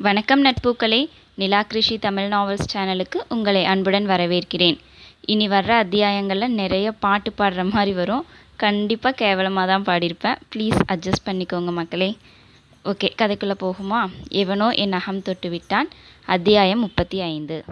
வணக்கம் நட்பூக்களே. நிலா கிருஷி தமிழ் நாவல்ஸ் சேனலுக்கு உங்களை அன்புடன் வரவேற்கிறேன். இனி வர்ற அத்தியாயங்களில் நிறைய பாட்டு பாடுற மாதிரி வரும். கண்டிப்பாக கேவலமாக தான் பாடியிருப்பேன். ப்ளீஸ் அட்ஜஸ்ட் பண்ணிக்கோங்க மக்களே. ஓகே கதைக்குள்ளே போகுமா? எவனோ என் அகம் தொட்டு விட்டான் அத்தியாயம் முப்பத்தி ஐந்து.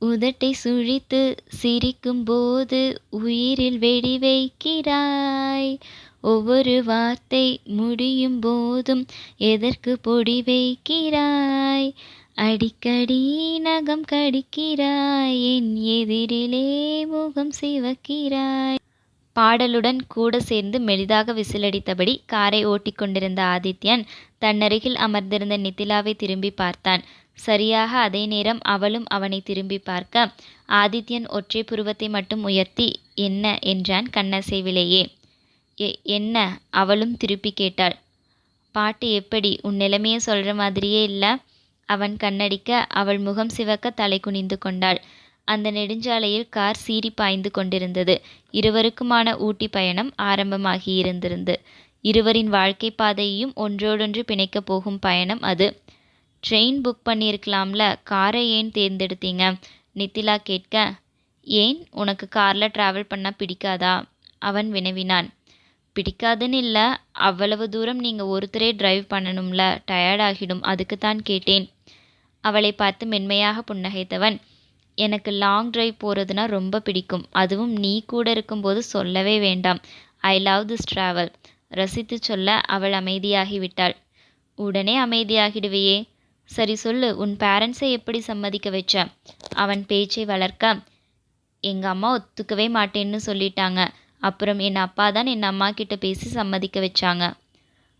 உதட்டை சுழித்து சிரிக்கும்போது உயிரில் வெடி வைக்கிறாய். ஒவ்வொரு வார்த்தை முடியும் போதும் எதற்கு பொடி வைக்கிறாய்? அடிக்கடி நகம் கடிக்கிறாய் என் எதிரிலே முகம் சிவக்கிறாய். பாடலுடன் கூட சேர்ந்து மெலிதாக விசிலடித்தபடி காரை ஓட்டிக் கொண்டிருந்த ஆதித்யன் தன்னருகில் அமர்ந்திருந்த நித்திலாவை திரும்பி பார்த்தான். சரியாக அதே நேரம் அவளும் அவனை திரும்பி பார்க்க ஆதித்யன் ஒற்றை புருவத்தை மட்டும் உயர்த்தி என்ன? என்றான் கண்ணசைவிலேயே எ என்ன? அவளும் திருப்பி கேட்டாள். பாட்டு எப்படி? உன் நிலைமையை சொல்கிற மாதிரியே இல்லை? அவன் கண்ணடிக்க அவள் முகம் சிவக்க தலை குனிந்து கொண்டாள். அந்த நெடுஞ்சாலையில் கார் சீறி பாய்ந்து கொண்டிருந்தது. இருவருக்குமான ஊட்டி பயணம் ஆரம்பமாகி இருந்திருந்து இருவரின் வாழ்க்கை பாதையையும் ஒன்றோடொன்று பிணைக்கப் போகும் பயணம் அது. ட்ரெயின் புக் பண்ணியிருக்கலாம்ல காரை ஏன் தேர்ந்தெடுத்தீங்க? நித்திலா கேட்க ஏன்? உனக்கு காரில் ட்ராவல் பண்ண பிடிக்காதா? அவன் வினவினான். பிடிக்காதுன்னு இல்லை அவ்வளவு தூரம் நீங்கள் ஒருத்தரே டிரைவ் பண்ணணும்ல டயர்ட் ஆகிடும் அதுக்குத்தான் கேட்டேன். அவளை பார்த்து மென்மையாக புன்னகைத்தவன் எனக்கு லாங் ட்ரைவ் போகிறதுனா ரொம்ப பிடிக்கும். அதுவும் நீ கூட இருக்கும்போது சொல்லவே வேண்டாம். ஐ லவ் திஸ் ட்ராவல் ரசித்து சொல்ல அவள் அமைதியாகிவிட்டாள். உடனே அமைதியாகிடுவையே. சரி சொல்லு உன் பேரண்ட்ஸை எப்படி சம்மதிக்க வச்ச? அவன் பேச்சை வளர்க்க. எங்கள் அம்மா ஒத்துக்கவே மாட்டேன்னு சொல்லிட்டாங்க. அப்புறம் என் அப்பா தான் என் அம்மா கிட்ட பேசி சம்மதிக்க வச்சாங்க.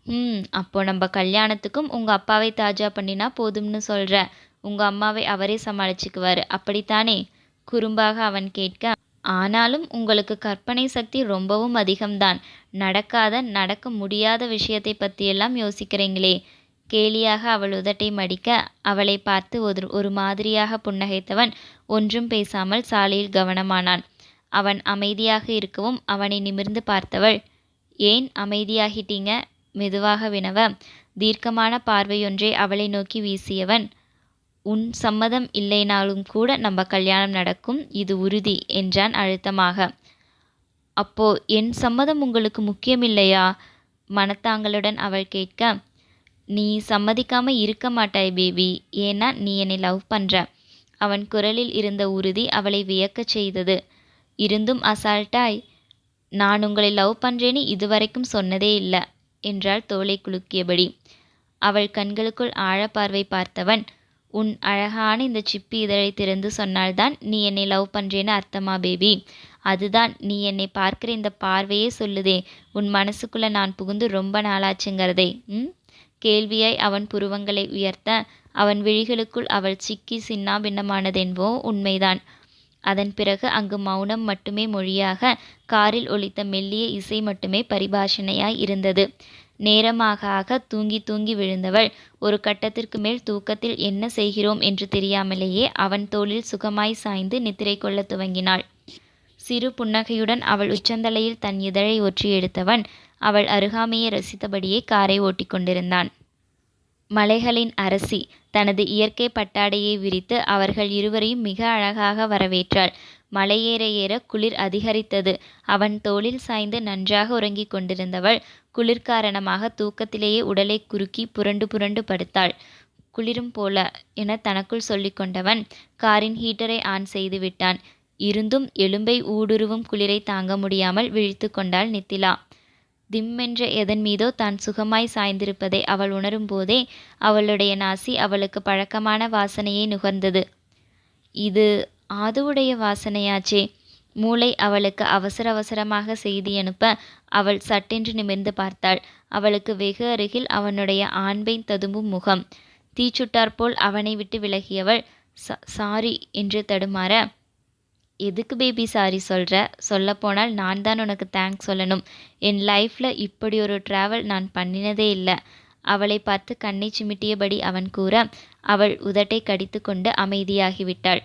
ம் அப்போ நம்ம கல்யாணத்துக்கும் உங்கள் அப்பாவை தாஜா பண்ணினா போதும்னு சொல்கிற உங்கள் அம்மாவை அவரே சமாளிச்சுக்குவாரு. அப்படித்தானே? குறும்பாக அவன் கேட்க ஆனாலும் உங்களுக்கு கற்பனை சக்தி ரொம்பவும் அதிகம்தான். நடக்காத நடக்க முடியாத விஷயத்தை பற்றியெல்லாம் யோசிக்கிறீங்களே? கேலியாக அவள் உதட்டை மடிக்க அவளை பார்த்து ஒரு ஒரு மாதிரியாக புன்னகைத்தவன் ஒன்றும் பேசாமல் சாலையில் கவனமானான். அவன் அமைதியாக இருக்கவும் அவனை நிமிர்ந்து பார்த்தவள் ஏன் அமைதியாகிட்டீங்க? மெதுவாக வினவ. தீர்க்கமான பார்வையொன்றை அவளை நோக்கி வீசியவன் உன் சம்மதம் இல்லைனாலும் கூட நம்ம கல்யாணம் நடக்கும் இது உறுதி என்றான் அழுத்தமாக. அப்போ என் சம்மதம் உங்களுக்கு முக்கியமில்லையா? மனத்தாங்களுடன் அவள் கேட்க. நீ சம்மதிக்காம இருக்க மாட்டாய் பேபி ஏன்னா நீ என்னை லவ் பண்ற. அவன் குரலில் இருந்த உறுதி அவளை வியக்கச் செய்தது. இருந்தும் அசால்ட்டாய். நான் உங்களை லவ் பண்றேன்னு இதுவரைக்கும் சொன்னதே இல்லை என்றாள் தோலை குலுக்கியபடி. அவள் கண்களுக்குள் ஆழப்பார்வை பார்த்தவன் உன் அழகான இந்த சிப்பி இதழை திறந்து சொன்னால்தான் நீ என்னை லவ் பண்ணுறேன்னு அர்த்தமா பேபி? அதுதான் நீ என்னை பார்க்கிற இந்த பார்வையே சொல்லுதே. உன் மனசுக்குள்ளே நான் புகுந்து ரொம்ப நாளாச்சுங்கிறதே. ம்? கேள்வியாய் அவன் புருவங்களை உயர்த்த அவன் விழிகளுக்குள் அவள் சிக்கி சின்னா பின்னமானதென்போ உண்மைதான். அதன் பிறகு அங்கு மௌனம் மட்டுமே மொழியாக காரில் ஒலித்த மெல்லிய இசை மட்டுமே பரிபாஷணையாய் இருந்தது. நேரமாக ஆக தூங்கி தூங்கி விழுந்தவள். ஒரு கட்டத்திற்கு மேல் தூக்கத்தில் என்ன செய்கிறோம் என்று தெரியாமலேயே அவன் தோளில் சுகமாய் சாய்ந்து நித்திரை கொள்ள துவங்கினாள். சிறு புன்னகையுடன் அவள் உச்சந்தலையில் தன் இதழை ஒற்றி எடுத்தவன் அவள் அருகாமையை ரசித்தபடியே காரை ஓட்டிக் கொண்டிருந்தான். மலைகளின் அரசி தனது இயற்கை பட்டாடையை விரித்து அவர்கள் இருவரையும் மிக அழகாக வரவேற்றாள். மலையேற ஏற குளிர் அதிகரித்தது. அவன் தோளில் சாய்ந்து நன்றாக உறங்கிக் கொண்டிருந்தவள் குளிர் காரணமாக தூக்கத்திலேயே உடலை குறுக்கி புரண்டு புரண்டு படுத்தாள். குளிரும் போல என தனக்குள் சொல்லி கொண்டவன் காரின் ஹீட்டரை ஆன் செய்து விட்டான். இருந்தும் எலும்பை ஊடுருவும் குளிரை தாங்க முடியாமல் விழித்து கொண்டாள் நித்திலா. திம்மென்ற எதன் மீதோ தான் சுகமாய் சாய்ந்திருப்பதை அவள் உணரும் போதே அவளுடைய நாசி அவளுக்கு பழக்கமான வாசனையை நுகர்ந்தது. இது ஆதுவுடைய வாசனையாச்சே. மூளை அவளுக்கு அவசர அவசரமாக செய்தி அனுப்ப அவள் சட்டென்று நிமிர்ந்து பார்த்தாள். அவளுக்கு வெகு அருகில் அவனுடைய ஆண்பை ததும்பும் முகம். தீச்சுட்டாற்போல் அவனை விட்டு விலகியவள் சாரி என்று தடுமாற எதுக்கு பேபி சாரி சொல்கிற சொல்லப்போனால் நான் தான் உனக்கு தேங்க்ஸ் சொல்லணும். என் லைஃப்பில் இப்படி ஒரு ட்ராவல் நான் பண்ணினதே இல்லை. அவளை பார்த்து கண்ணை சிமிட்டியபடி அவன் கூற அவள் உதட்டை கடித்து கொண்டு அமைதியாகிவிட்டாள்.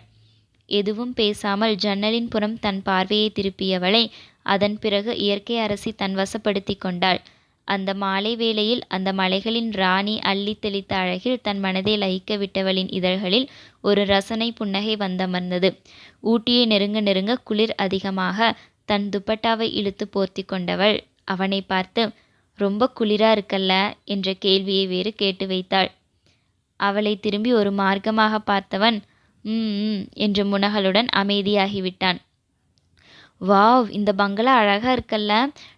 எதுவும் பேசாமல் ஜன்னலின் புறம் தன் பார்வையை திருப்பியவளை அதன் பிறகு இயற்கை அரசி தன் வசப்படுத்தி கொண்டாள். அந்த மாலை வேளையில் அந்த மலைகளின் ராணி அள்ளி தெளித்த அழகில் தன் மனதை லயிக்க விட்டவளின் இதழ்களில் ஒரு ரசனை புன்னகை வந்தமர்ந்தது. ஊட்டியை நெருங்க நெருங்க குளிர் அதிகமாக தன் துப்பட்டாவை இழுத்து போர்த்தி கொண்டவள் அவனை பார்த்து ரொம்ப குளிரா இருக்கல்ல? என்ற கேள்வியை வேறு கேட்டு வைத்தாள். அவளை திரும்பி ஒரு மார்க்கமாக பார்த்தவன் ம் என்ற முனகலுடன் அமைதியாகிவிட்டான். வாவ் இந்த பங்களா அழகா இருக்கல்ல.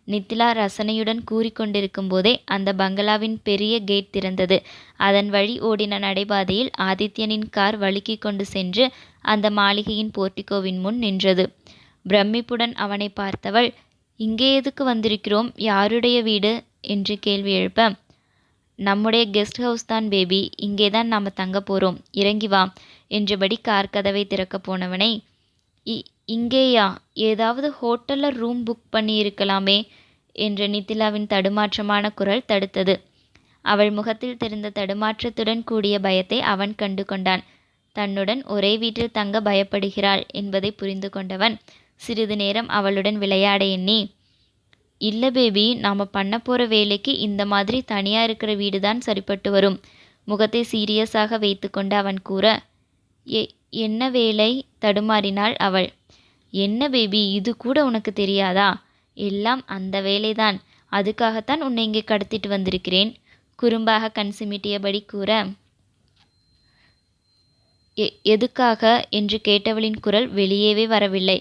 நித்திலா ரசனையுடன் கூறிக்கொண்டிருக்கும் போதே அந்த பங்களாவின் பெரிய கேட் திறந்தது. அதன் வழி ஓடின நடைபாதையில் ஆதித்யனின் கார் வழுக்கி கொண்டு சென்று அந்த மாளிகையின் போர்ட்டிகோவின் முன் நின்றது. பிரமிப்புடன் அவனை பார்த்தவள் இங்கே எதுக்கு வந்திருக்கிறோம்? யாருடைய வீடு? என்று கேள்வி எழுப்ப நம்முடைய கெஸ்ட் ஹவுஸ் தான் பேபி. இங்கே தான் நாம் தங்க போகிறோம் இறங்கி வா. என்றபடி கார் கதவை திறக்கப் போனவனை இ இங்கேயா? ஏதாவது ஹோட்டலில் ரூம் புக் பண்ணியிருக்கலாமே? என்ற நித்திலாவின் தடுமாற்றமான குரல் தடுத்தது. அவள் முகத்தில் தெரிந்த தடுமாற்றத்துடன் கூடிய பயத்தை அவன் கண்டு கொண்டான். தன்னுடன் ஒரே வீட்டில் தங்க பயப்படுகிறாள் என்பதை புரிந்து கொண்டவன் சிறிது நேரம் அவளுடன் விளையாட எண்ணி இல்லை பேபி நாம் பண்ண போகிற வேலைக்கு இந்த மாதிரி தனியாக இருக்கிற வீடு தான் சரிப்பட்டு வரும். முகத்தை சீரியஸாக வைத்துக்கொண்டு அவன் கூற எ என்ன வேலை? தடுமாறினாள் அவள். என்ன பேபி? இது கூட உனக்கு தெரியாதா? எல்லாம் அந்த வேலைதான். அதுக்காகத்தான் உன்னை இங்கே கடத்திட்டு வந்திருக்கிறேன். குறும்பாக கண் சிமிட்டியபடி கூற எ எதுக்காக? என்று கேட்டவளின் குரல் வெளியேவே வரவில்லை.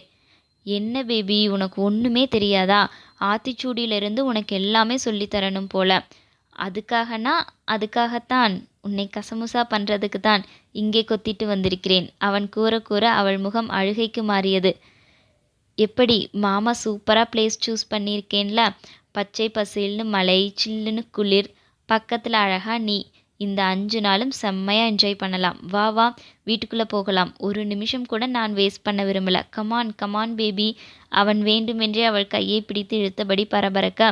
என்ன பேபி? உனக்கு ஒன்றுமே தெரியாதா? ஆத்திச்சூடியிலிருந்து உனக்கு எல்லாமே சொல்லி தரணும் போல. அதுக்காகனா? அதுக்காகத்தான். உன்னை கசமுசா பண்ணுறதுக்கு தான் இங்கே கொத்திட்டு வந்திருக்கிறேன். அவன் கூற கூற அவள் முகம் அழுகைக்கு மாறியது. எப்படி மாமா சூப்பராக பிளேஸ் சூஸ் பண்ணியிருக்கேன்ல? பச்சை பசேல்னு மலை சில்லுன்னு குளிர் பக்கத்தில் அழகா நீ. இந்த அஞ்சு நாளும் செம்மையாக என்ஜாய் பண்ணலாம். வா வா வீட்டுக்குள்ளே போகலாம். ஒரு நிமிஷம் கூட நான் வேஸ்ட் பண்ண விரும்பல. கமான் கமான் பேபி அவன் வேண்டுமென்றே அவள் கையை பிடித்து இழுத்தபடி பரபரக்க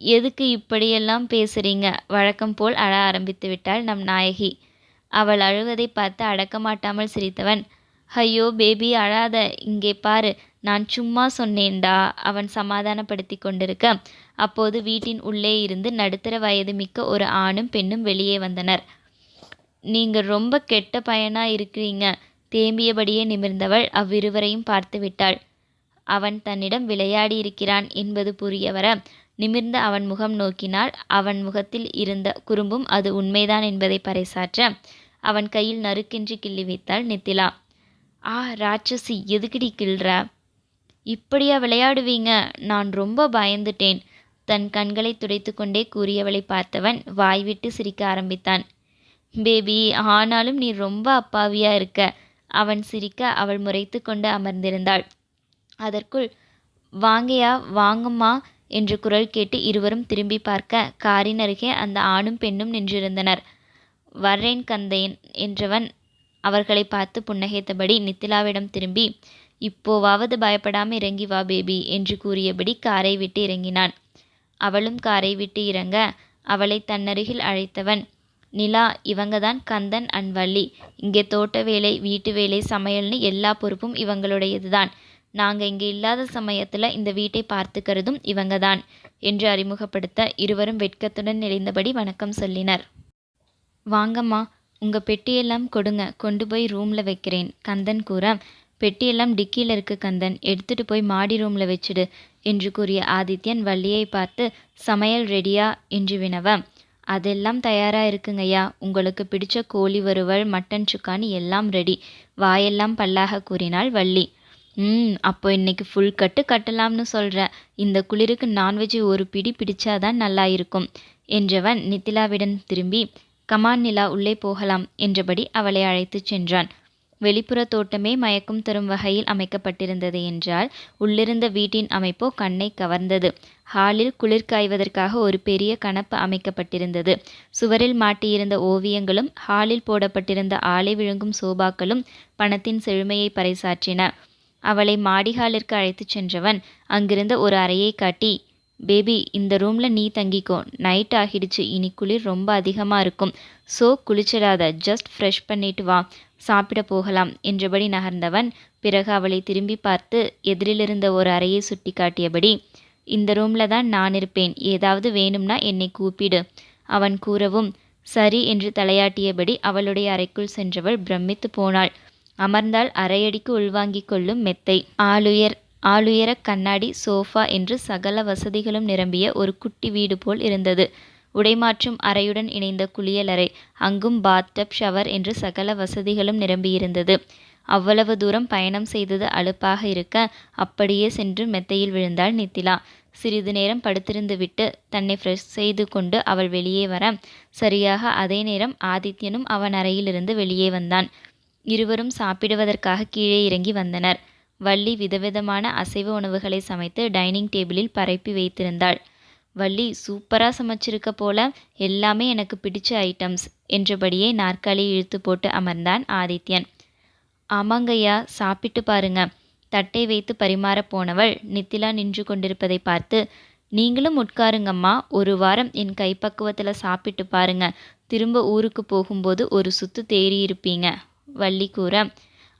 எதுக்கு இப்படியெல்லாம் பேசுறீங்க? வழக்கம் போல் அழ ஆரம்பித்து விட்டாள் நம் நாயகி. அவள் அழுவதை பார்த்து அடக்க மாட்டாமல் சிரித்தவன். ஐயோ பேபி அழாத. இங்கே பாரு நான் சும்மா சொன்னேன்டா. அவன் சமாதானப்படுத்தி கொண்டிருக்க. அப்போது வீட்டின் உள்ளே இருந்து நடுத்தர வயது மிக்க ஒரு ஆணும் பெண்ணும் வெளியே வந்தனர். நீங்கள் ரொம்ப கெட்ட பையனா இருக்கிறீங்க. தேம்பியபடியே நிமிர்ந்தவள் அவ்விருவரையும் பார்த்து விட்டாள். அவன் தன்னிடம் விளையாடி இருக்கிறான் என்பது புரிய வர நிமிர்ந்த அவன் முகம் நோக்கினாள். அவன் முகத்தில் இருந்த குறும்பும் அது உண்மைதான் என்பதை பறைசாற்ற அவன் கையில் நறுக்கென்று கிள்ளி வைத்தாள் நித்திலா. ஆ ராட்சசி எதுக்குடி கிள்ற? இப்படியா விளையாடுவீங்க. நான் ரொம்ப பயந்துட்டேன். தன் கண்களை துடைத்து கொண்டே கூறியவளை பார்த்தவன் வாய்விட்டு சிரிக்க ஆரம்பித்தான். பேபி ஆனாலும் நீ ரொம்ப அப்பாவியா இருக்க. அவன் சிரிக்க அவள் முறைத்து கொண்டு அமர்ந்திருந்தாள். அதற்குள் வாங்கயா வாங்கம்மா. என்று குரல் கேட்டு இருவரும் திரும்பி பார்க்க காரின் அருகே அந்த ஆணும் பெண்ணும் நின்றிருந்தனர். வர்றேன் கந்தையன் என்றவன் அவர்களை பார்த்து புன்னகைத்தபடி நித்திலாவிடம் திரும்பி இப்போவாவது பயப்படாமல் இறங்கி வா பேபி என்று கூறியபடி காரை விட்டு இறங்கினான். அவளும் காரை விட்டு இறங்க அவளை தன்னருகில் அழைத்தவன் நிலா இவங்க தான் கந்தன் அண்ட் வள்ளி இங்கே தோட்ட வேலை வீட்டு வேலை சமையல்னு எல்லா பொறுப்பும் இவங்களுடையது தான் நாங்கள் இங்கே இல்லாத சமயத்தில் இந்த வீட்டை பார்த்துக்கிறதும் இவங்க தான் என்று அறிமுகப்படுத்த இருவரும் வெட்கத்துடன் நிறைந்தபடி வணக்கம் சொல்லினர். வாங்கம்மா உங்கள் பெட்டியெல்லாம் கொடுங்க கொண்டு போய் ரூமில் வைக்கிறேன் கந்தன் கூற. பெட்டியெல்லாம் டிக்கியில் இருக்கு கந்தன். எடுத்துட்டு போய் மாடி ரூமில் வச்சுடு என்று கூறிய ஆதித்யன் வள்ளியை பார்த்து சமையல் ரெடியா? என்று வினவ. அதெல்லாம் தயாராக இருக்குங்கய்யா. உங்களுக்கு பிடிச்ச கோழி வறுவல் மட்டன் சுக்கானி எல்லாம் ரெடி வாயெல்லாம் பல்லாக கூறினாள் வள்ளி. ம் அப்போ இன்னைக்கு ஃபுல் கட்டு கட்டலாம்னு சொல்கிறேன் இந்த குளிருக்கு நான்வெஜ் ஒரு பிடி பிடிச்சாதான் நல்லா இருக்கும் என்றவன் நித்திலாவிடம் திரும்பி கமான் நிலா உள்ளே போகலாம் என்றபடி அவளை அழைத்துச் சென்றான். வெளிப்புற தோட்டமே மயக்கம் தரும் வகையில் அமைக்கப்பட்டிருந்தது என்றால் உள்ளிருந்த வீட்டின் அமைப்போ கண்ணை கவர்ந்தது. ஹாலில் குளிர் காய்வதற்காக ஒரு பெரிய கணப்பு அமைக்கப்பட்டிருந்தது. சுவரில் மாட்டியிருந்த ஓவியங்களும் ஹாலில் போடப்பட்டிருந்த ஆலை விழுங்கும் சோபாக்களும் பணத்தின் செழுமையை பறைசாற்றின. அவளை மாடிஹாலிற்கு அழைத்துச் சென்றவன் அங்கிருந்த ஒரு அறையை காட்டி பேபி இந்த ரூமில் நீ தங்கிக்கோ. நைட் ஆகிடுச்சு. இனி குளிர் ரொம்ப அதிகமாக இருக்கும். ஸோ குளிச்சிடாத. ஜஸ்ட் ஃப்ரெஷ் பண்ணிட்டு வா. சாப்பிட போகலாம். என்றபடி நகர்ந்தவன் பிறகு அவளை திரும்பி பார்த்து எதிரிலிருந்த ஒரு அறையை சுட்டி காட்டியபடி இந்த ரூம்ல தான் நான் இருப்பேன். ஏதாவது வேணும்னா என்னை கூப்பிடு. அவன் கூறவும் சரி என்று தலையாட்டியபடி அவளுடைய அறைக்குள் சென்றவள் பிரமித்து போனாள். அமர்ந்தால் அரையடிக்கு உள்வாங்கிக் கொள்ளும் மெத்தை. ஆளுயர் ஆளுயர கண்ணாடி சோஃபா என்று சகல வசதிகளும் நிரம்பிய ஒரு குட்டி வீடு போல் இருந்தது. உடைமாற்றும் அறையுடன் இணைந்த குளியலறை அங்கும் பாத்டப் ஷவர் என்று சகல வசதிகளும் நிரம்பியிருந்தது. அவ்வளவு தூரம் பயணம் செய்தது அலுப்பாக இருக்க அப்படியே சென்று மெத்தையில் விழுந்தாள் நித்திலா. சிறிது நேரம் படுத்திருந்து விட்டு தன்னை ஃப்ரெஷ் செய்து கொண்டு அவள் வெளியே வர சரியாக அதே நேரம் ஆதித்யனும் அவன் அறையிலிருந்து வெளியே வந்தான். இருவரும் சாப்பிடுவதற்காக கீழே இறங்கி வந்தனர். வள்ளி விதவிதமான அசைவ உணவுகளை சமைத்து டைனிங் டேபிளில் பரப்பி வைத்திருந்தாள். வள்ளி சூப்பராக சமைச்சிருக்க போல எல்லாமே எனக்கு பிடிச்ச ஐட்டம்ஸ் என்றபடியே நாற்காலியை இழுத்து போட்டு அமர்ந்தான் ஆதித்யன். ஆமாங்கய்யா சாப்பிட்டு பாருங்க. தட்டை வைத்து பரிமாற போனவள் நித்திலா நின்று கொண்டிருப்பதை பார்த்து நீங்களும் உட்காருங்கம்மா ஒரு வாரம் என் கைப்பக்குவத்தில் சாப்பிட்டு பாருங்க. திரும்ப ஊருக்கு போகும்போது ஒரு சுத்து தேறி இருப்பீங்க வள்ளி கூற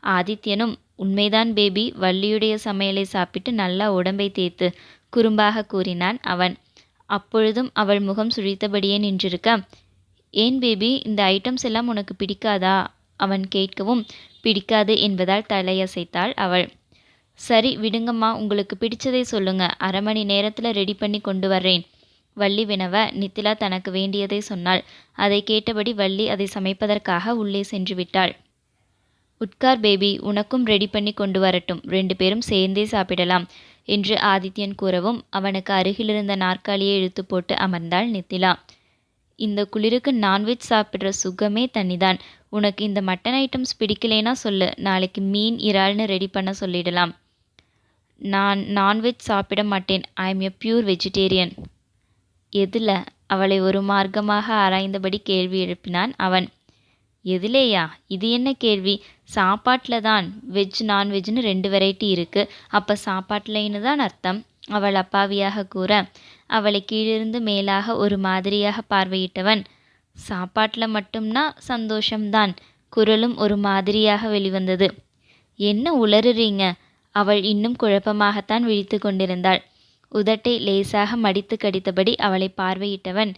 ஆதித்யனும் உண்மைதான் பேபி வள்ளியுடைய சமையலை சாப்பிட்டு நல்லா உடம்பை தேய்த்து குறும்பாக கூறினான் அவன். அப்பொழுதும் அவள் முகம் சுழித்தபடியே நின்றிருக்க. ஏன் பேபி இந்த ஐட்டம்ஸ் எல்லாம் உனக்கு பிடிக்காதா? அவன் கேட்கவும். பிடிக்காது என்பதால் தலையசைத்தாள் அவள். சரி விடுங்கம்மா உங்களுக்கு பிடிச்சதை சொல்லுங்க. அரை மணி நேரத்தில் ரெடி பண்ணி கொண்டு வர்றேன். வள்ளி வினவ நித்திலா தனக்கு வேண்டியதை சொன்னாள். அதை கேட்டபடி வள்ளி அதை சமைப்பதற்காக உள்ளே சென்று விட்டாள். உட்கார் பேபி உனக்கும் ரெடி பண்ணி கொண்டு வரட்டும். ரெண்டு பேரும் சேர்ந்தே சாப்பிடலாம் என்று ஆதித்யன் கூறவும் அவனுக்கு அருகிலிருந்த நாற்காலியை இழுத்து போட்டு அமர்ந்தாள் நித்திலா. இந்த குளிருக்கு நான்வெஜ் சாப்பிட்ற சுகமே தனிதான் உனக்கு இந்த மட்டன் ஐட்டம்ஸ் பிடிக்கலேனா சொல்லு. நாளைக்கு மீன் இறால்னு ரெடி பண்ண சொல்லிடலாம். நான் நான்வெஜ் சாப்பிட மாட்டேன். I am a pure vegetarian. எதில்? அவளை ஒரு மார்க்கமாக ஆராய்ந்தபடி கேள்வி எழுப்பினான் அவன். எதுலேயா? இது என்ன கேள்வி? சாப்பாட்டில் தான் வெஜ் நான்வெஜ்னு ரெண்டு வெரைட்டி இருக்குது அப்போ சாப்பாட்டில்னு தான் அர்த்தம். அவள் அப்பாவியாக கூற அவளை கீழிருந்து மேலாக ஒரு மாதிரியாக பார்வையிட்டவன். சாப்பாட்டில் மட்டும்னா சந்தோஷம்தான். குரலும் ஒரு மாதிரியாக வெளிவந்தது. என்ன உளறுறீங்க? அவள் இன்னும் குழப்பமாகத்தான் விழித்து கொண்டிருந்தாள். உதட்டை லேசாக மடித்து கடித்தபடி அவளை பார்வையிட்டவன்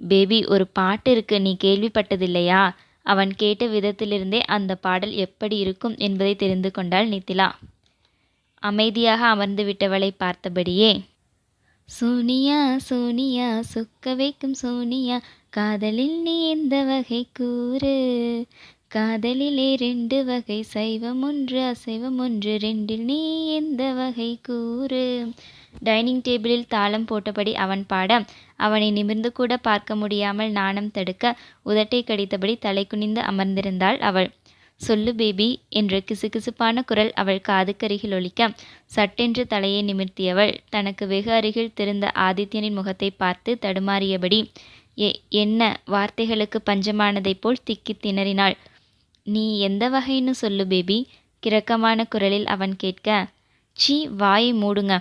பேபி ஒரு பாட்டு இருக்கு. நீ கேள்விப்பட்டதில்லையா? அவன் கேட்ட விதத்திலிருந்தே அந்த பாடல் எப்படி இருக்கும் என்பதை தெரிந்து கொண்டாள் நித்திலா. அமைதியாக அமர்ந்து விட்டவளை பார்த்தபடியே சோனியா சோனியா சொக்க வைக்கும் சோனியா காதலில் நீ எந்த வகை கூறு? காதலிலே ரெண்டு வகை சைவம் ஒன்று அசைவம் ஒன்று ரெண்டில் நீ எந்த வகை கூறு? டைனிங் டேபிளில் தாளம் போட்டபடி அவன் பாட அவனை நிமிர்ந்து கூட பார்க்க முடியாமல் நாணம் தடுக்க உதட்டை கடித்தபடி தலை குனிந்து அமர்ந்திருந்தாள் அவள். சொல்லு பேபி என்ற கிசுகிசுப்பான குரல் அவள் காதுக்கருகில் ஒலிக்க சட்டென்று தலையை நிமிர்த்தியவள். தனக்கு வெகு அருகில் திருந்த ஆதித்யனின் முகத்தை பார்த்து தடுமாறியபடி எ என்ன வார்த்தைகளுக்கு பஞ்சமானதைப் போல் திக்கி திணறினாள். நீ எந்த வகைன்னு சொல்லு பேபி கிரக்கமான குரலில் அவன் கேட்க சீ வாயை மூடுங்க.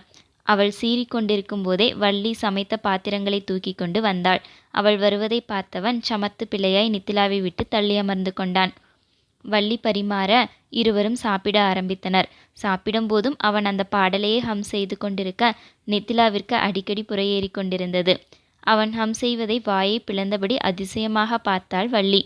அவள் சீறிக்கொண்டிருக்கும் போதே வள்ளி சமைத்த பாத்திரங்களை தூக்கி கொண்டு வந்தாள். அவள் வருவதை பார்த்தவன் சமத்து பிள்ளையாய் நித்திலாவை விட்டு தள்ளி அமர்ந்து கொண்டான். வள்ளி பரிமாற இருவரும் சாப்பிட ஆரம்பித்தனர். சாப்பிடும்போதும் அவன் அந்த பாடலையே ஹம் செய்து கொண்டிருக்க நித்திலாவிற்கு அடிக்கடி புறையேறி கொண்டிருந்தது. அவன் ஹம் செய்வதை வாயை பிளந்தபடி அதிசயமாக பார்த்தாள் வள்ளி.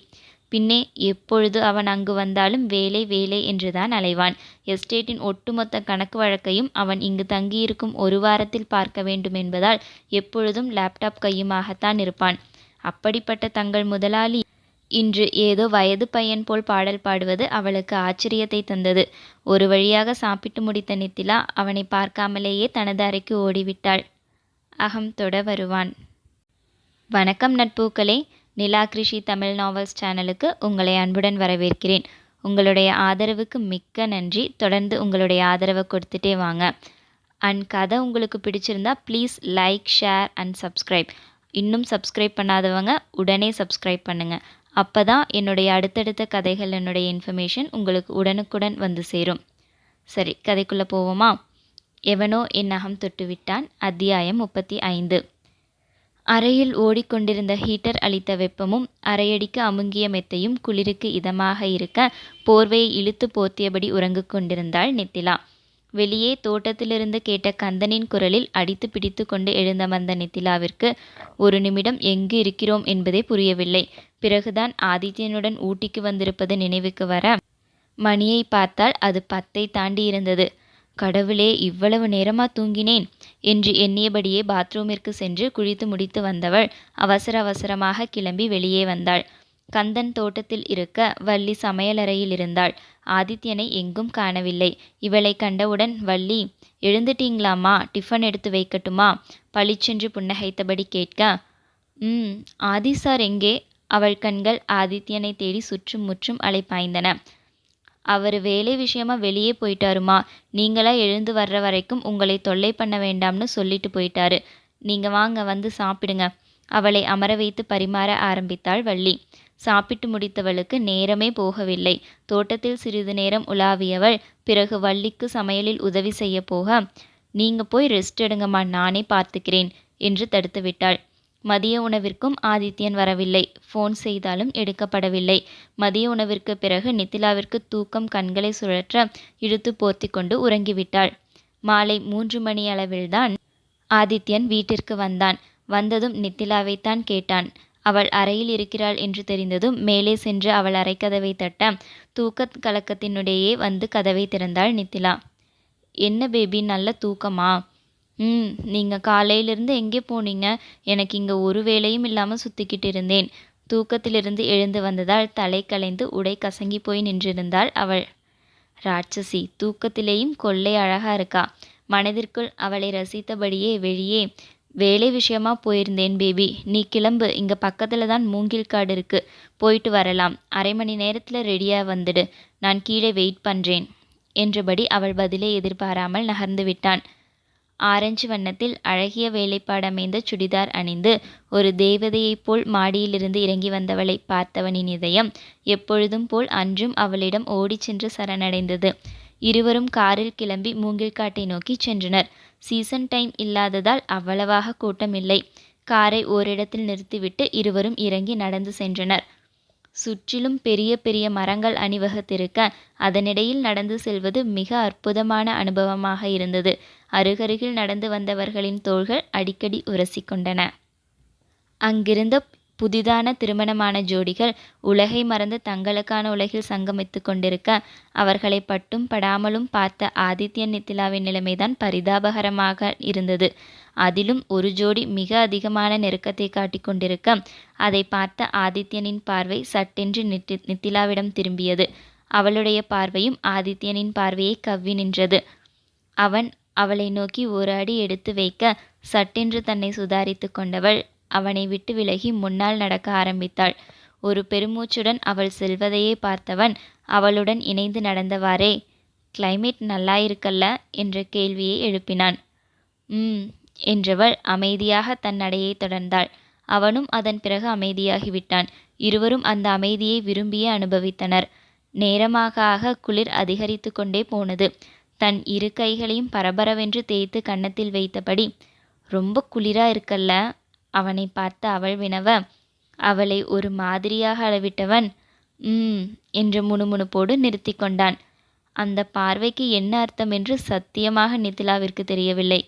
பின்னே எப்பொழுது அவன் அங்கு வந்தாலும் வேலை வேலை என்றுதான் அலைவான். எஸ்டேட்டின் ஒட்டுமொத்த கணக்கு வழக்கையும் அவன் இங்கு தங்கியிருக்கும் ஒரு வாரத்தில் பார்க்க வேண்டும் என்பதால் எப்பொழுதும் லேப்டாப் கையுமாகத்தான் இருப்பான். அப்படிப்பட்ட தங்கள் முதலாளி இன்று ஏதோ வயது பையன் போல் பாடல் பாடுவது அவளுக்கு ஆச்சரியத்தை தந்தது. ஒரு வழியாக சாப்பிட்டு முடித்த நித்திலா அவனை பார்க்காமலேயே தனது அறைக்கு ஓடிவிட்டாள். அகம் தொட வருவான். வணக்கம் நட்பூக்களே. நிலா கிருஷி தமிழ் நாவல்ஸ் சேனலுக்கு உங்களை அன்புடன் வரவேற்கிறேன். உங்களுடைய ஆதரவுக்கு மிக்க நன்றி. தொடர்ந்து உங்களுடைய ஆதரவை கொடுத்துட்டே வாங்க. அண்ட் கதை உங்களுக்கு பிடிச்சிருந்தா please like share and subscribe இன்னும் சப்ஸ்கிரைப் பண்ணாதவங்க உடனே சப்ஸ்கிரைப் பண்ணுங்கள் அப்போ தான் என்னுடைய அடுத்தடுத்த கதைகள் என்னுடைய இன்ஃபர்மேஷன் உங்களுக்கு உடனுக்குடன் வந்து சேரும். சரி கதைக்குள்ளே போவோமா? எவனோ என் அகம் தொட்டு விட்டான் அத்தியாயம் முப்பத்தி ஐந்து. அறையில் ஓடிக்கொண்டிருந்த ஹீட்டர் அளித்த வெப்பமும் அரையடிக்கு அமுங்கிய மெத்தையும் குளிருக்கு இதமாக இருக்க போர்வையை இழுத்து போர்த்தியபடி உறங்கிக் கொண்டிருந்தாள் நித்திலா. வெளியே தோட்டத்திலிருந்து கேட்ட கந்தனின் குரலில் அடித்து பிடித்து கொண்டு வந்த நித்திலாவிற்கு ஒரு நிமிடம் எங்கு இருக்கிறோம் என்பதே புரியவில்லை. பிறகுதான் ஆதித்யனுடன் ஊட்டிக்கு வந்திருப்பது நினைவுக்கு வர மணியை பார்த்தால் அது பத்தை தாண்டி இருந்தது. கடவுளே இவ்வளவு நேரமா தூங்கினேன். என்று எண்ணியபடியே பாத்ரூமிற்கு சென்று குளித்து முடித்து வந்தவள் அவசர அவசரமாக கிளம்பி வெளியே வந்தாள். கந்தன் தோட்டத்தில் இருக்க வள்ளி சமையலறையில் இருந்தாள். ஆதித்யனை எங்கும் காணவில்லை. இவளை கண்டவுடன் வள்ளி எழுந்துட்டீங்களாம்மா? டிஃபன் எடுத்து வைக்கட்டுமா? பளிச்சென்று புன்னகைத்தபடி கேட்க ம் ஆதி சார் எங்கே? அவள் கண்கள் ஆதித்யனை தேடி சுற்றும் முற்றும் அலைப்பாய்ந்தன. அவர் வேலை விஷயமா வெளியே போயிட்டாருமா? நீங்களா எழுந்து வர்ற வரைக்கும் உங்களை தொல்லை பண்ண வேண்டாம்னு சொல்லிட்டு போயிட்டாரு. நீங்க வாங்க வந்து சாப்பிடுங்க. அவளை அமர வைத்து பரிமாற ஆரம்பித்தாள் வள்ளி. சாப்பிட்டு முடித்தவளுக்கு நேரமே போகவில்லை. தோட்டத்தில் சிறிது நேரம் உலாவியவள் பிறகு வள்ளிக்கு சமையலில் உதவி செய்ய போக நீங்க போய் ரெஸ்ட் எடுங்கம்மா நானே பார்த்துக்கிறேன் என்று தடுத்துவிட்டாள். மதிய உணவிற்கும் ஆதித்யன் வரவில்லை. ஃபோன் செய்தாலும் எடுக்கப்படவில்லை. மதிய உணவிற்கு பிறகு நித்திலாவிற்கு தூக்கம் கண்களை சுழற்ற இழுத்து போர்த்தி கொண்டு உறங்கிவிட்டாள். மாலை மூன்று மணி அளவில்தான் ஆதித்யன் வீட்டிற்கு வந்தான். வந்ததும் நித்திலாவைத்தான் கேட்டான். அவள் அறையில் இருக்கிறாள் என்று தெரிந்ததும் மேலே சென்று அவள் அறைக்கதவை தட்ட தூக்க கலக்கத்தினுடையே வந்து கதவை திறந்தாள் நித்திலா. என்ன பேபி நல்ல தூக்கமா? ம் நீங்கள் காலையிலிருந்து எங்கே போனீங்க? எனக்கு இங்கே ஒரு வேலையும் இல்லாமல் சுற்றிக்கிட்டு இருந்தேன். தூக்கத்திலிருந்து எழுந்து வந்ததால் தலை கலைந்து உடை கசங்கி போய் நின்றிருந்தாள் அவள். ராட்சசி தூக்கத்திலேயும் கொள்ளை அழகா இருக்கா? மனதிற்குள் அவளை ரசித்தபடியே வெளியே வேலை விஷயமா போயிருந்தேன் பேபி. நீ கிளம்பு இங்க பக்கத்துல தான் மூங்கில் காடு இருக்கு. போயிட்டு வரலாம். அரை மணி நேரத்துல ரெடியா வந்துடு. நான் கீழே வெயிட் பண்றேன் என்றபடி அவள் பதிலை எதிர்பாராமல் நகர்ந்து விட்டான். ஆரஞ்சு வண்ணத்தில் அழகிய வேலைப்பாடமைந்த சுடிதார் அணிந்து ஒரு தேவதையைப் போல் மாடியிலிருந்து இறங்கி வந்தவளை பார்த்தவனின் இதயம் எப்பொழுதும் போல் அன்றும் அவளிடம் ஓடிச் சென்று சரணடைந்தது. இருவரும் காரில் கிளம்பி மூங்கில்காட்டை நோக்கி சென்றனர். சீசன் டைம் இல்லாததால் அவ்வளவாக கூட்டம் இல்லை காரை ஓரிடத்தில் நிறுத்திவிட்டு இருவரும் இறங்கி நடந்து சென்றனர். சுற்றிலும் பெரிய பெரிய மரங்கள் அணிவகுத்திருக்க அதனிடையில் நடந்து செல்வது மிக அற்புதமான அனுபவமாக இருந்தது. அருகருகில் நடந்து வந்தவர்களின் தோள்கள் அடிக்கடி உரசிக்கொண்டன. அங்கிருந்த புதிதான திருமணமான ஜோடிகள் உலகை மறந்து தங்களுக்கான உலகில் சங்கமித்து கொண்டிருக்க அவர்களை பட்டும் படாமலும் பார்த்த ஆதித்யன் நித்திலாவின் நிலைமைதான் பரிதாபகரமாக இருந்தது. அதிலும் ஒரு ஜோடி மிக அதிகமான நெருக்கத்தை காட்டிக் கொண்டிருக்க அதை பார்த்த ஆதித்யனின் பார்வை சட்டென்று நித்தி நித்திலாவிடம் திரும்பியது. அவளுடைய பார்வையும் ஆதித்யனின் பார்வையை கவ்வி நின்றது. அவன் அவளை நோக்கி ஒரு அடி எடுத்து வைக்க சட்டென்று தன்னை சுதாரித்து கொண்டவள். அவனை விட்டு விலகி முன்னால் நடக்க ஆரம்பித்தாள். ஒரு பெருமூச்சுடன் அவள் செல்வதையே பார்த்தவன் அவளுடன் இணைந்து நடந்தவாறே கிளைமேட் நல்லா இருக்கல்ல என்ற கேள்வியை எழுப்பினான். ம் என்றவள் அமைதியாக தன் நடையை தொடர்ந்தாள். அவனும் அதன் பிறகு அமைதியாகிவிட்டான். இருவரும் அந்த அமைதியை விரும்பியே அனுபவித்தனர். நேரமாக ஆக குளிர் அதிகரித்து கொண்டே போனது. தன் இரு கைகளையும் பரபரவென்று தேய்த்து கன்னத்தில் வைத்தபடி ரொம்ப குளிரா இருக்கல்ல அவனை பார்த்து அவள் வினவ அவளை ஒரு மாதிரியாக அளவிட்டவன் ம் என்று முணுமுணுப்போடு நிறுத்தி கொண்டான். அந்த பார்வைக்கு என்ன அர்த்தம் என்று சத்தியமாக நித்திலாவிற்கு தெரியவில்லை.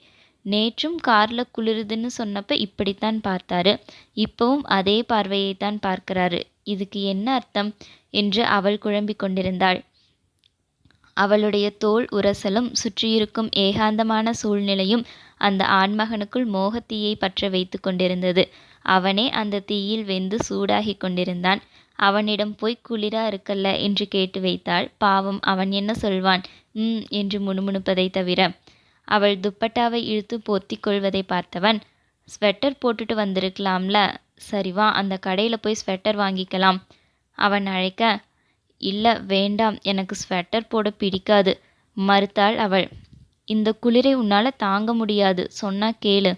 நேற்றும் கார்ல குளிருதுன்னு சொன்னப்ப இப்படித்தான் பார்த்தாரு. இப்பவும் அதே பார்வையைத்தான் பார்க்கிறாரு. இதுக்கு என்ன அர்த்தம்? என்று அவள் குழம்பிக் கொண்டிருந்தாள். அவளுடைய தோல் உரசலும் சுற்றியிருக்கும் ஏகாந்தமான சூழ்நிலையும் அந்த ஆண்மகனுக்குள் மோகத்தீயை பற்ற வைத்து கொண்டிருந்தது. அவனே அந்த தீயில் வெந்து சூடாகி கொண்டிருந்தான். அவனிடம் போய் குளிரா இருக்கல்ல? என்று கேட்டு வைத்தாள். பாவம் அவன் என்ன சொல்வான்? ம் என்று முணுமுணுப்பதை தவிர. அவள் துப்பட்டாவை இழுத்து போர்த்தி கொள்வதை பார்த்தவன் ஸ்வெட்டர் போட்டுட்டு வந்திருக்கலாம்ல. சரி வா அந்த கடையில் போய் ஸ்வெட்டர் வாங்கிக்கலாம். அவன் அழைக்க இல்லை வேண்டாம். எனக்கு ஸ்வெட்டர் போட பிடிக்காது மறுத்தாள் அவள். இந்த குளிரை உன்னால் தாங்க முடியாது சொன்னா கேளு.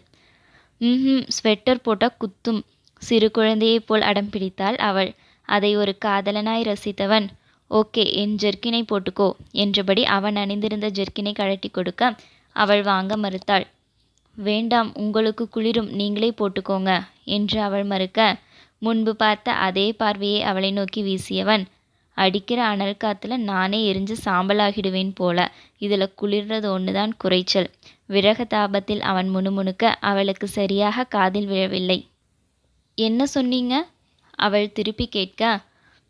ம் ஸ்வெட்டர் போட்டால் குத்தும். சிறு குழந்தையைப் போல் அடம் பிடித்தாள் அவள். அதை ஒரு காதலனாய் ரசித்தவன். ஓகே என் ஜெர்க்கினை போட்டுக்கோ என்றபடி அவன் அணிந்திருந்த ஜெர்க்கினை கழட்டி கொடுக்க அவள் வாங்க மறுத்தாள். வேண்டாம் உங்களுக்கு குளிரும் நீங்களே போட்டுக்கோங்க என்று அவள் மறுக்க முன்பு பார்த்த அதே பார்வையை அவளை நோக்கி வீசியவன் அடிக்கிற அனல் காத்துல நானே எரிஞ்சு சாம்பலாகிடுவேன் போல இதில் குளிர்றது ஒண்ணுதான் குறைச்சல். விரக தாபத்தில் அவன் முணுமுணுக்க அவளுக்கு சரியாக காதில் விழவில்லை. என்ன சொன்னீங்க? அவள் திருப்பி கேட்க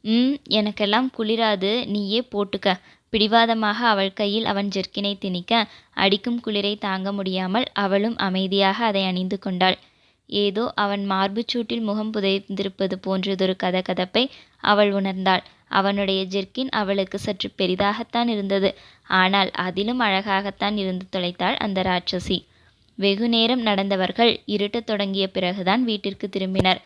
ம் எனக்கெல்லாம் குளிராது நீயே போட்டுக்க. பிடிவாதமாக அவள் கையில் அவன் ஜெர்க்கினை திணிக்க அடிக்கும் குளிரை தாங்க முடியாமல் அவளும் அமைதியாக அதை அணிந்து கொண்டாள். ஏதோ அவன் மார்புச்சூட்டில் முகம் புதைந்திருப்பது போன்றதொரு கதகதப்பை அவள் உணர்ந்தாள். அவனுடைய ஜெர்க்கின் அவளுக்கு சற்று பெரிதாகத்தான் இருந்தது. ஆனால் அதிலும் அழகாகத்தான் இருந்து தொலைத்தாள் அந்த ராட்சசி. வெகு நேரம் நடந்தவர்கள் இருட்டத் தொடங்கிய பிறகுதான் வீட்டிற்கு திரும்பினர்.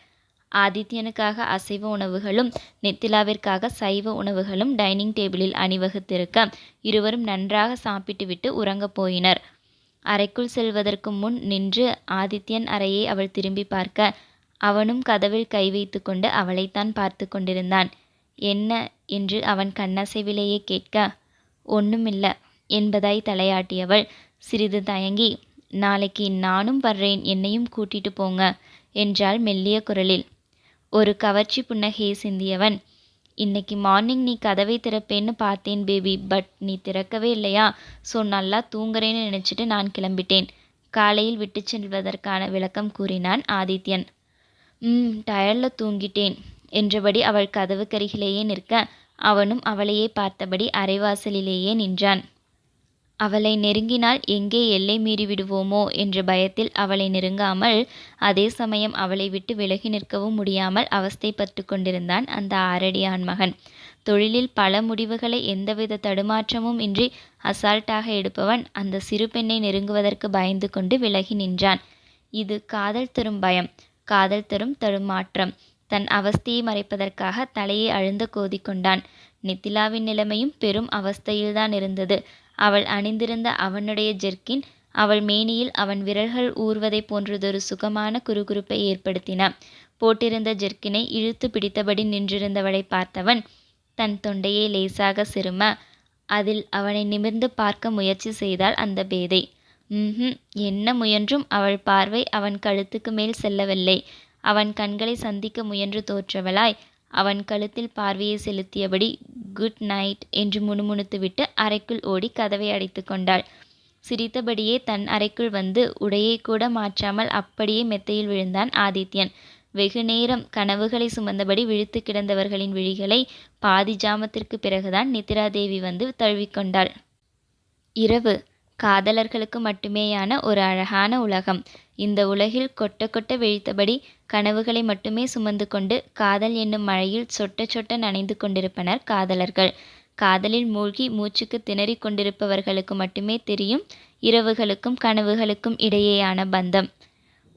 ஆதித்யனுக்காக அசைவ உணவுகளும் நெத்திலாவிற்காக சைவ உணவுகளும் டைனிங் டேபிளில் அணிவகுத்திருக்க இருவரும் நன்றாக சாப்பிட்டுவிட்டு உறங்கப் போயினர். அறைக்குள் செல்வதற்கு முன் நின்று ஆதித்யன் அறையை அவள் திரும்பி பார்க்க அவனும் கதவில் கை வைத்து கொண்டு அவளைத்தான் பார்த்து கொண்டிருந்தான். என்ன? என்று அவன் கண்ணசைவிலேயே கேட்க ஒன்றுமில்லை என்பதாய் தலையாட்டியவள். சிறிது தயங்கி நாளைக்கு நானும் வர்றேன் என்னையும் கூட்டிட்டு போங்க என்றாள் மெல்லிய குரலில். ஒரு கவர்ச்சி புன்னகையை சிந்தியவன். இன்னைக்கு மார்னிங் நீ கதவை திறப்பேன்னு பார்த்தேன் பேபி பட் நீ திறக்கவே இல்லையா? ஸோ நல்லா தூங்குறேன்னு நினச்சிட்டு நான் கிளம்பிட்டேன். காலையில் விட்டு செல்வதற்கான விளக்கம் கூறினான் ஆதித்யன். ம் டயர்டில் தூங்கிட்டேன் என்றபடி அவள் கதவுக்கருகிலேயே நிற்க அவனும் அவளையே பார்த்தபடி அரைவாசலிலேயே நின்றான். அவளை நெருங்கினால் எங்கே எல்லை மீறிவிடுவோமோ என்ற பயத்தில் அவளை நெருங்காமல் அதே சமயம் அவளை விட்டு விலகி நிற்கவும் முடியாமல் அவஸ்தைப்பட்டு கொண்டிருந்தான் அந்த ஆரடியான் மகன். தொழிலில் பல முடிவுகளை எந்தவித தடுமாற்றமும் இன்றி அசால்ட்டாக எடுப்பவன் அந்த சிறு பெண்ணை நெருங்குவதற்கு பயந்து கொண்டு விலகி நின்றான். இது காதல் தரும் பயம் காதல் தரும் தடுமாற்றம். தன் அவஸ்தையை மறைப்பதற்காக தலையை அழுந்த கோதிக்கொண்டான் நித்திலாவின் நிலைமையும் பெரும் அவஸ்தையில்தான் இருந்தது. அவள் அணிந்திருந்த அவனுடைய ஜெர்க்கின் அவள் மேனியில் அவன் விரல்கள் ஊர்வதை போன்றதொரு சுகமான குறுகுறுப்பை ஏற்படுத்தின. போட்டிருந்த ஜெர்க்கினை இழுத்து பிடித்தபடி நின்றிருந்தவளை பார்த்தவன் தன் தொண்டையை லேசாக சிறும அதில் அவனை நிமிர்ந்து பார்க்க முயற்சி செய்தாள் அந்த பேதை. ம் என்ன முயன்றும் அவள் பார்வை அவன் கழுத்துக்கு மேல் செல்லவில்லை. அவன் கண்களை சந்திக்க முயன்று தோற்றவளாய். அவன் கழுத்தில் பார்வையை செலுத்தியபடி குட் நைட் என்று முணுமுணுத்துவிட்டு அறைக்குள் ஓடி கதவை அடைத்து கொண்டாள். சிரித்தபடியே தன் அறைக்குள் வந்து உடையை கூட மாற்றாமல் அப்படியே மெத்தையில் விழுந்தான் ஆதித்யன். வெகு நேரம் கனவுகளை சுமந்தபடி விழித்து கிடந்தவர்களின் விழிகளை பாதி ஜாமத்திற்கு பிறகுதான் நித்ராதேவி வந்து தழுவிக்கொண்டாள் இரவு. காதலர்களுக்கு மட்டுமேயான ஒரு அழகான உலகம். இந்த உலகில் கொட்ட கொட்ட விழித்தபடி கனவுகளை மட்டுமே சுமந்து கொண்டு காதல் என்னும் மழையில் சொட்ட சொட்ட நனைந்து கொண்டிருப்பனர் காதலர்கள். காதலில் மூழ்கி மூச்சுக்கு திணறிக் கொண்டிருப்பவர்களுக்கு மட்டுமே தெரியும் இரவுகளுக்கும் கனவுகளுக்கும் இடையேயான பந்தம்.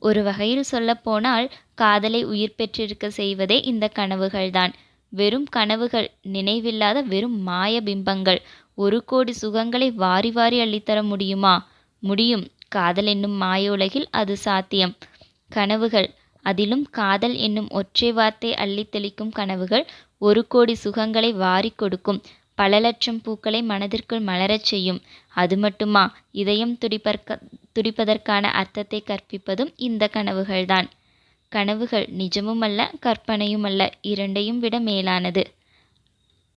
ஒரு வகையில் சொல்லப்போனால் காதலை உயிர் பெற்றிருக்க செய்வதே இந்த கனவுகள்தான். வெறும் கனவுகள் நினைவில்லாத வெறும் மாய பிம்பங்கள் ஒரு கோடி சுகங்களை வாரி வாரி அள்ளித்தர முடியுமா? முடியும். காதல் என்னும் மாய உலகில் அது சாத்தியம். கனவுகள். அதிலும் காதல் என்னும் ஒற்றை வார்த்தை அள்ளித் தெளிக்கும் கனவுகள் ஒரு கோடி சுகங்களை வாரி கொடுக்கும். பல லட்சம் பூக்களை மனதிற்குள் மலரச் செய்யும். அது மட்டுமா? இதயம் துடிப்பற்க துடிப்பதற்கான அர்த்தத்தை கற்பிப்பதும் இந்த கனவுகள்தான். கனவுகள் நிஜமுமல்ல கற்பனையுமல்ல இரண்டையும் விட மேலானது.